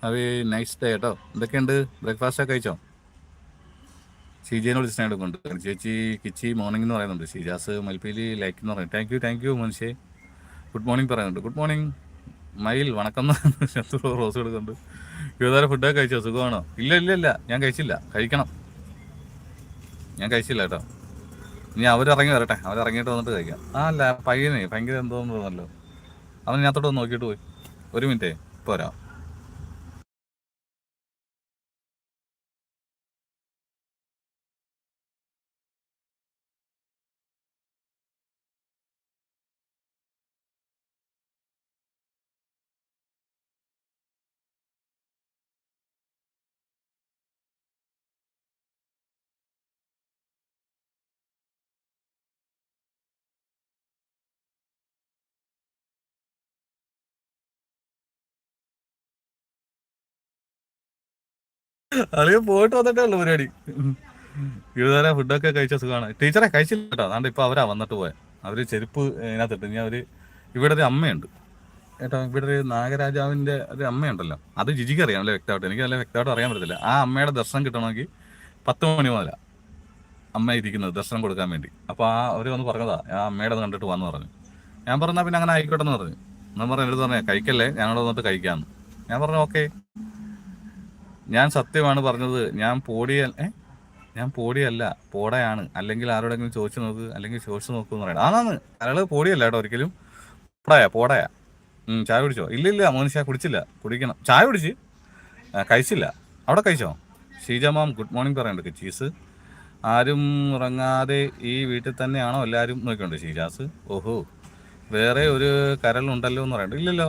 have a nice day കേട്ടോ എന്തൊക്കെയുണ്ട്? ബ്രേക്ക്ഫാസ്റ്റ് ഒക്കെ കഴിച്ചോ? ഷീജേനെ വിളിച്ച് സ്നേഹം എടുക്കുന്നുണ്ട് ചേച്ചി കിച്ചി മോർണിംഗ് എന്ന് പറയുന്നുണ്ട്. ഷീജാസ് മൽപ്പീലി ലൈക്ക് എന്ന് പറയുന്നത് താങ്ക് യു താങ്ക് യു മനുഷ്യേ. ഗുഡ് മോർണിംഗ് പറയുന്നുണ്ട്. ഗുഡ് മോർണിംഗ് മയിൽ വണക്കം ശത്രു റോസ് കൊടുക്കുന്നുണ്ട് യുവതാരം ഫുഡൊക്കെ കഴിച്ചോ? സുഖമാണോ? ഇല്ല ഇല്ല ഇല്ല. ഞാൻ കഴിച്ചില്ല. കഴിക്കണം. ഞാൻ കഴിച്ചില്ല കേട്ടോ. ഇനി അവരിറങ്ങി വരട്ടെ. അവരിറങ്ങിയിട്ട് വന്നിട്ട് കഴിക്കാം. ആ അല്ല പയ്യനെ. ഭയങ്കര എന്തോന്ന് തോന്നല്ലോ അവൻ ഒന്ന് നോക്കിയിട്ട് പോയി. ഒരു മിനിറ്റേ പോരാ. അളിയ പോയിട്ട് വന്നിട്ടേ ഉള്ളു പരിപാടി ഇതുവരെ ഫുഡൊക്കെ കഴിച്ച സുഖമാണ്. ടീച്ചറെ കഴിച്ചില്ല കേട്ടോ. അതാണ്ട് ഇപ്പൊ അവരാ വന്നിട്ട് പോയെ. അവർ ചെരുപ്പ് ഇതിനകത്തിട്ട് ഇനി അവർ ഇവിടെ ഒരു അമ്മയുണ്ട്. കേട്ടോ ഇവിടെ ഒരു നാഗരാജാവിന്റെ ഒരു അമ്മയുണ്ടല്ലോ. അത് ജിജിക്ക് അറിയാം അല്ലെ വ്യക്തമായിട്ട്? എനിക്ക് നല്ല വ്യക്തമായിട്ട് അറിയാൻ പറ്റത്തില്ല. ആ അമ്മയുടെ ദർശനം കിട്ടണമെങ്കിൽ പത്ത് മണി മുതലാ അമ്മ ഇരിക്കുന്നത് ദർശനം കൊടുക്കാൻ വേണ്ടി. അപ്പോൾ ആ അവർ വന്ന് പറഞ്ഞതാ ആ അമ്മയുടെ കണ്ടിട്ട് വന്ന് പറഞ്ഞു. ഞാൻ പറഞ്ഞാൽ പിന്നെ അങ്ങനെ ആയിക്കോട്ടെ എന്ന് പറഞ്ഞു. ഞാൻ പറഞ്ഞു എടുത്ത് പറഞ്ഞേ കഴിക്കല്ലേ? ഞാനവിടെ വന്നിട്ട് കഴിക്കാമെന്ന് ഞാൻ പറഞ്ഞു ഓക്കെ. ഞാൻ സത്യമാണ് പറഞ്ഞത്. ഞാൻ പോടിയ ഞാൻ പോടിയല്ല പോടയാണ്. അല്ലെങ്കിൽ ആരോടെങ്കിലും ചോദിച്ചു നോക്ക് അല്ലെങ്കിൽ ചോദിച്ചു നോക്കൂ എന്ന് പറയണം. ആന്നാന്ന്. അയാൾ പോടിയല്ല കേട്ടോ ഒരിക്കലും. പോടയാ പോടയാ. ചായ കുടിച്ചോ? ഇല്ല ഇല്ല മോനിഷ കുടിച്ചില്ല. കുടിക്കണം. ചായ കുടിച്ച്? കഴിച്ചില്ല. അവിടെ കഴിച്ചോ? ഷീജ മാം ഗുഡ് മോർണിംഗ് പറയണ്ട ചീസ്. ആരും ഉറങ്ങാതെ ഈ വീട്ടിൽ തന്നെയാണോ എല്ലാവരും നോക്കിയുണ്ട് ഷീജാസ്. ഓഹോ. വേറെ ഒരു കരളുണ്ടല്ലോ എന്ന് പറയണ്ട. ഇല്ലല്ലോ.